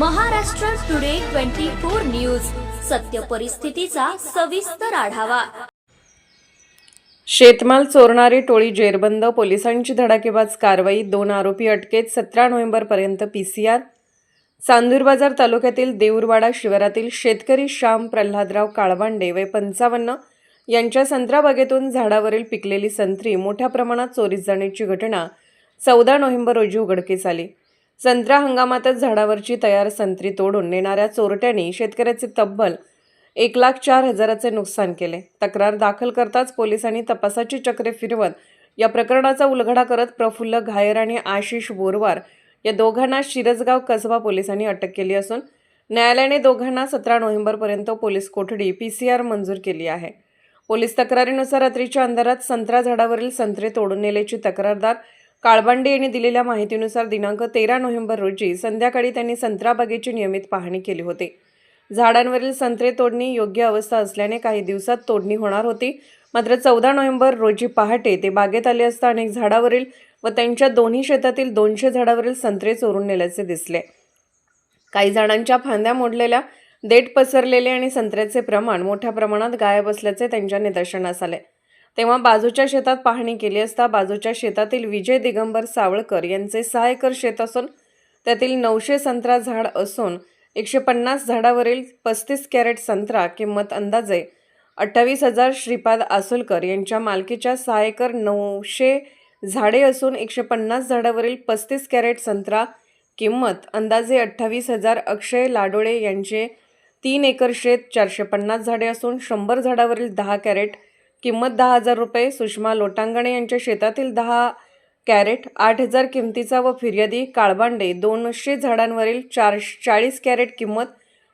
Maharashtra today twenty four news. सत्य परिस्थितीचा सविस्तर आढावा. शेतमाल चोरणारी टोळी जेरबंद पोलिसांची धडाकेबाज कारवाई दोन आरोपी अटकेत सतरा नोव्हेंबरपर्यंत P C R. Chandur Bazar तालुक्यातील देऊरवाडा शिवारातील शेतकरी श्याम प्रल्हादराव काळबांडे वय पंचावन्न यांच्या संत्रा बागेतून झाडावरील पिकलेली संत्री मोठ्या प्रमाणात चोरीस जाण्याची घटना चौदा नोव्हेंबर रोजी उघडकीस आली. संत्रा हंगामातच झाडावरची तयार संत्री तोडून नेणाऱ्या चोरट्यांनी शेतकऱ्याचे तब्बल एक लाख चार हजाराचे नुकसान केले. तक्रार दाखल करताच पोलिसांनी तपासाची चक्रे फिरवत या प्रकरणाचा उलगडा करत प्रफुल्ल घायर आणि आशिष बोरवार या दोघांना शिरसगाव कसबा पोलिसांनी अटक केली असून न्यायालयाने दोघांना सतरा नोव्हेंबरपर्यंत पोलीस कोठडी पी सी आर मंजूर केली आहे. पोलीस तक्रारीनुसार रात्रीच्या अंधारात संत्रा झाडावरील संत्रे तोडून नेल्याची तक्रारदार काळबांडे यांनी दिलेल्या माहितीनुसार दिनांक तेरा नोव्हेंबर रोजी संध्याकाळी त्यांनी संत्रा बागेची नियमित पाहणी केली होती. झाडांवरील संत्रे तोडणी योग्य अवस्था असल्याने काही दिवसात तोडणी होणार होती. मात्र चौदा नोव्हेंबर रोजी पहाटे ते बागेत आले असता अनेक झाडावरील व त्यांच्या दोन्ही शेतातील दोनशे झाडावरील संत्रे चोरून नेल्याचे दिसले. काही झाडांच्या फांद्या मोडलेल्या देठ पसरलेले आणि संत्र्याचे प्रमाण मोठ्या प्रमाणात गायब असल्याचे त्यांच्या निदर्शनास आले. तेव्हा बाजूच्या शेतात पाहणी केली असता बाजूच्या शेतातील विजय दिगंबर सावळकर यांचे सहा एकर शेत असून त्यातील नऊशे संत्रा झाड असून एकशे पन्नास झाडावरील पस्तीस कॅरेट संत्रा किंमत अंदाजे अठ्ठावीस हजार श्रीपाद आसोलकर यांच्या मालकीच्या सहा एकर नऊशे झाडे असून एकशे पन्नास झाडावरील पस्तीस कॅरेट संत्रा किंमत अंदाजे अठ्ठावीस हजार अक्षय लाडोळे यांचे तीन एकर शेत चारशे पन्नास झाडे असून शंभर झाडावरील दहा कॅरेट किंमत दहा हजार रुपये सुषमा लोटांगणे यांच्या शेतातील दहा कॅरेट आठ हजार किमतीचा व फिर्यादी काळबांडे दोनशे झाडांवरील चार चाळीस कॅरेट किंमत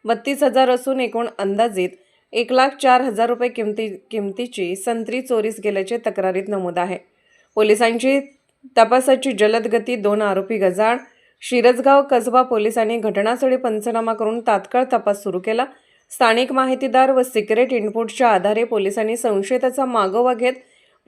बत्तीस हजार असून एकूण अंदाजित एक लाख चार हजार रुपये किमती किमतीची संत्री चोरीस गेल्याचे तक्रारीत नमूद आहे. पोलिसांची तपासाची जलद गती दोन आरोपी गजाळ शिरजगाव कसबा पोलिसांनी घटनास्थळी पंचनामा करून तात्काळ तपास सुरू केला. स्थानिक माहितीदार व सिक्रेट इनपुटच्या आधारे पोलिसांनी संशयिताचा मागोवा घेत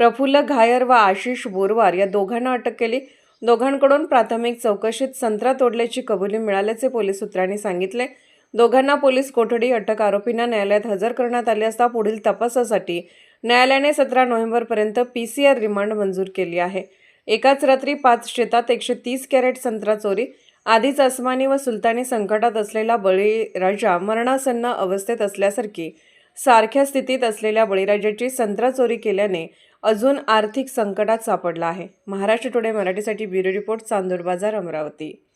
प्रफुल्ल घायर व आशिष बोरवार या दोघांना अटक केली. दोघांकडून प्राथमिक चौकशीत संत्रा तोडल्याची कबुली मिळाल्याचे पोलीस सूत्रांनी सांगितले. दोघांना पोलीस कोठडी अटक आरोपींना न्यायालयात हजर करण्यात आले असता पुढील तपासासाठी न्यायालयाने सतरा नोव्हेंबरपर्यंत पी सी आर रिमांड मंजूर केली आहे. एकाच रात्री पाच शेतात एकशे तीस कॅरेट संत्रा चोरी आधीच अस्मानी व सुलतानी संकटात असलेला बळीराजा मरणासन्न अवस्थेत असल्यासारखी सारख्या स्थितीत असलेल्या बळीराजाची संत्रा चोरी केल्याने अजून आर्थिक संकटात सापडला आहे. महाराष्ट्र टुडे मराठीसाठी ब्युरो रिपोर्ट चांदूर बाजार अमरावती.